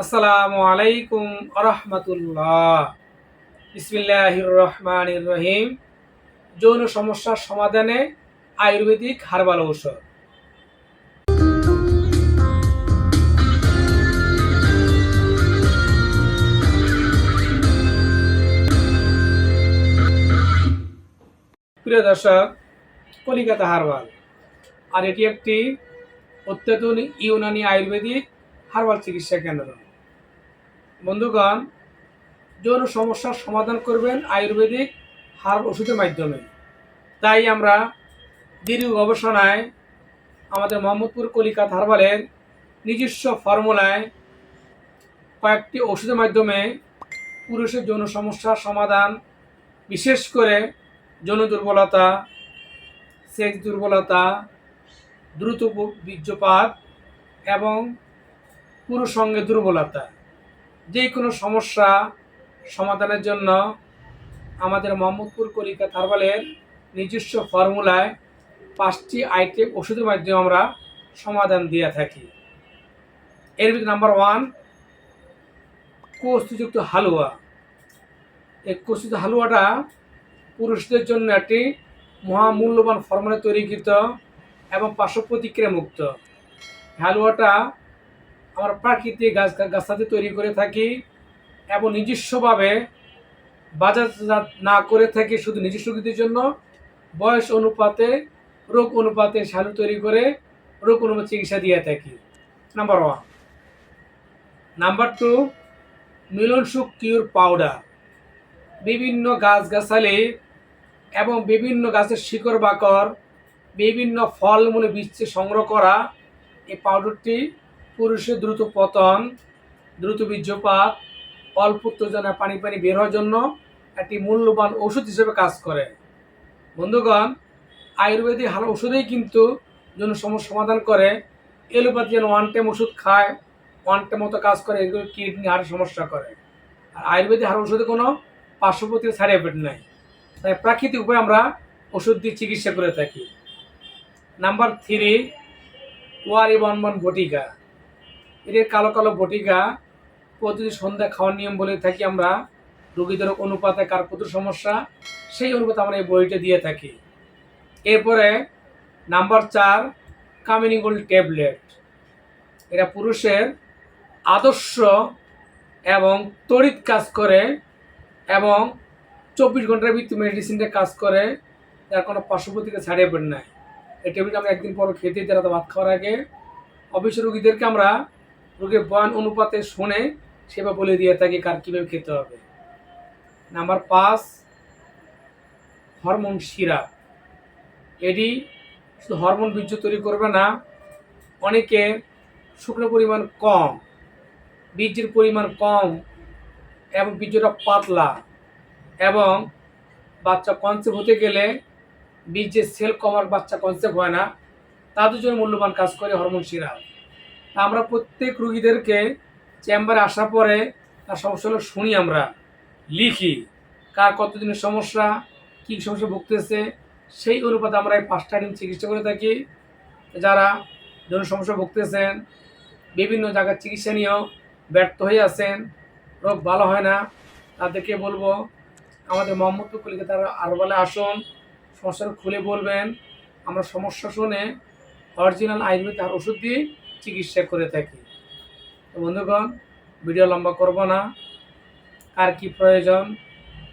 আসসালামু আলাইকুম আরহামতুল্লাহ। ইসমিল্লাহির রহমানির রহিম। যৌন সমস্যার সমাধানে আয়ুর্বেদিক হার্বাল ঔষধ। প্রিয় দর্শক, কলিকাতা হারবাল। আর এটি একটি অত্যাধুনিক ইউনানি আয়ুর্বেদিক হার্বাল চিকিৎসা কেন্দ্র। বন্ধুগণ, যৌন সমস্যার সমাধান করবেন আয়ুর্বেদিক হার ওষুধের মাধ্যমে। তাই আমরা দীর্ঘ গবেষণায় আমাদের মোহাম্মদপুর কলিকাতা হারবালের নিজস্ব ফর্মুলায় কয়েকটি ওষুধের মাধ্যমে পুরুষের যৌন সমস্যার সমাধান, বিশেষ করে যৌন দুর্বলতা, সেক্স দুর্বলতা, দ্রুত বীর্যপাত এবং পুরুষ সঙ্গে দুর্বলতা। যে কোনো সমস্যা সমাধানের জন্য আমাদের মোহাম্মদপুর কলিকা হারবালের নিজস্ব ফর্মুলায় পাঁচটি আইটেম ওষুধের মাধ্যমে আমরা সমাধান দিয়ে থাকি। এর ভিতরে নাম্বার ওয়ান কোষযুক্ত হালুয়া। এই কোষযুক্ত হালুয়াটা পুরুষদের জন্য একটি মহামূল্যবান ফর্মুলা তৈরিকৃত এবং পার্শ্ব প্রতিক্রিয়া মুক্ত। হালুয়াটা আমরা প্রাকৃতিক গাছ গাছাতে তৈরি করে থাকি এবং নিজস্বভাবে বাজারজাত না করে থাকি শুধু নিজস্ব কৃতির জন্য। বয়স অনুপাতে, রোগ অনুপাতে সালু তৈরি করে রোগ অনুপাতে চিকিৎসা দিয়ে থাকি। Number one number two Milon Sukh cure powder বিভিন্ন গাছগাছালি এবং বিভিন্ন গাছের শিকড় বাকর বিভিন্ন ফলমূলে বীজে সংগ্রহ করা এই পাউডারটি পুরুষের দ্রুত পতন, দ্রুত বীর্যপাত অল্প উত্তেজনা পানি পানি বের হওয়ার জন্য একটি মূল্যবান ওষুধ হিসেবে কাজ করে। বন্ধুগণ আয়ুর্বেদিক হাল ওষুধেই কিন্তু জন্য সমস্যা সমাধান করে। এলোপ্যাথি যেন ওয়ান টাইম ওষুধ খায় ওয়ান টাইম মতো কাজ করে, এগুলো কিডনি হাড়ের সমস্যা করে। আর আয়ুর্বেদিক হাড় ওষুধে কোনো পার্শ্ববর্তী সাইড এফেক্ট নাই। তাই প্রাকৃতিক উপায়ে আমরা ওষুধ দিয়ে চিকিৎসা করে থাকি। নাম্বার থ্রি ওয়ারি বনবন বটিকা এদের কালো কালো বটিকা প্রতিদিন সন্ধ্যা খাওয়ার নিয়ম বলে থাকি আমরা। রোগীদের অনুপাতে কার কত সমস্যা, সেই অনুপাতে আমরা এই বইটা দিয়ে থাকি। এরপরে নাম্বার চার কামিনী গোল্ড ট্যাবলেট। এটা পুরুষের আদর্শ এবং তড়িৎ কাজ করে এবং চব্বিশ ঘণ্টার ভিত্তি মেডিসিনটা কাজ করে, যার কোনো পার্শ্ববর্তীকে ছাড়িয়ে পেন নাই। এই ট্যাবলেট আমরা একদিন পর খেতে রাতে ভাত খাওয়ার আগে। অবশ্য রোগীদেরকে আমরা রোগীর বয়ান অনুপাতে শুনে সেবা বলে দিয়ে থাকি কার কীভাবে খেতে হবে? নাম্বার পাঁচ, হরমোন সিরাপ এটি শুধু হরমোন বীর্য তৈরি করবে না, অনেকে শুকনো পরিমাণ কম, বীর্যের পরিমাণ কম এবং বীর্যটা পাতলা এবং বাচ্চা কনসেপ্ট হতে গেলে বীর্যের সেল কমার বাচ্চা কনসেপ্ট হয় না। তাদের জন্য মূল্যবান কাজ করে হরমোন সিরাপ আমরা প্রত্যেক রুগীদেরকে চেম্বারে আসার পরে তার সমস্যাগুলো শুনি আমরা, লিখি। কার কতদিনের সমস্যা, কী সমস্যা ভুগতেছে, সেই অনুপাতে আমরা এই পাঁচটা দিন চিকিৎসা করে থাকি। যারা ধরুন সমস্যা ভুগতেছেন, বিভিন্ন জায়গার চিকিৎসা নিয়েও ব্যর্থ হয়ে আছেন, রোগ ভালো হয় না, তাদেরকে বলব, আমাদের মোহাম্মদপুর কলিকাতার আরবালে আসুন সমস্যাটা খুলে বলবেন। আমরা সমস্যা শুনে অরিজিনাল আয়ুর্বেদ আর ওষুধ দিয়ে চিকিৎসা করে থাকি। তো বন্ধুগণ, ভিডিও লম্বা করব না। কার কি প্রয়োজন,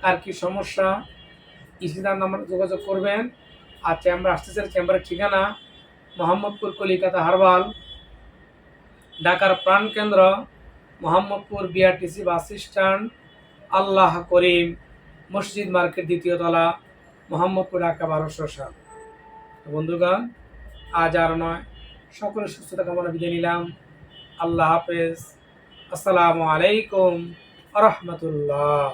কার কি সমস্যা স্ক্রিনার নাম্বার যোগাযোগ করবেন। আর চেম্বার আসতে আসতেছে চেম্বারের ঠিকানা, মোহাম্মদপুর কলিকাতা হারবাল, ঢাকার প্রাণকেন্দ্র Mohammadpur BRTC bus stand, Allah Karim, মসজিদ মার্কেট দ্বিতীয় তলা, মোহাম্মদপুর ঢাকা বারোশো সাল বন্ধুগণ, আজ আর নয়। সকলের সুস্থতা কামনা বিদায় নিলাম। আল্লাহ হাফেজ। আসসালামু আলাইকুম রহমতুল্লাহ।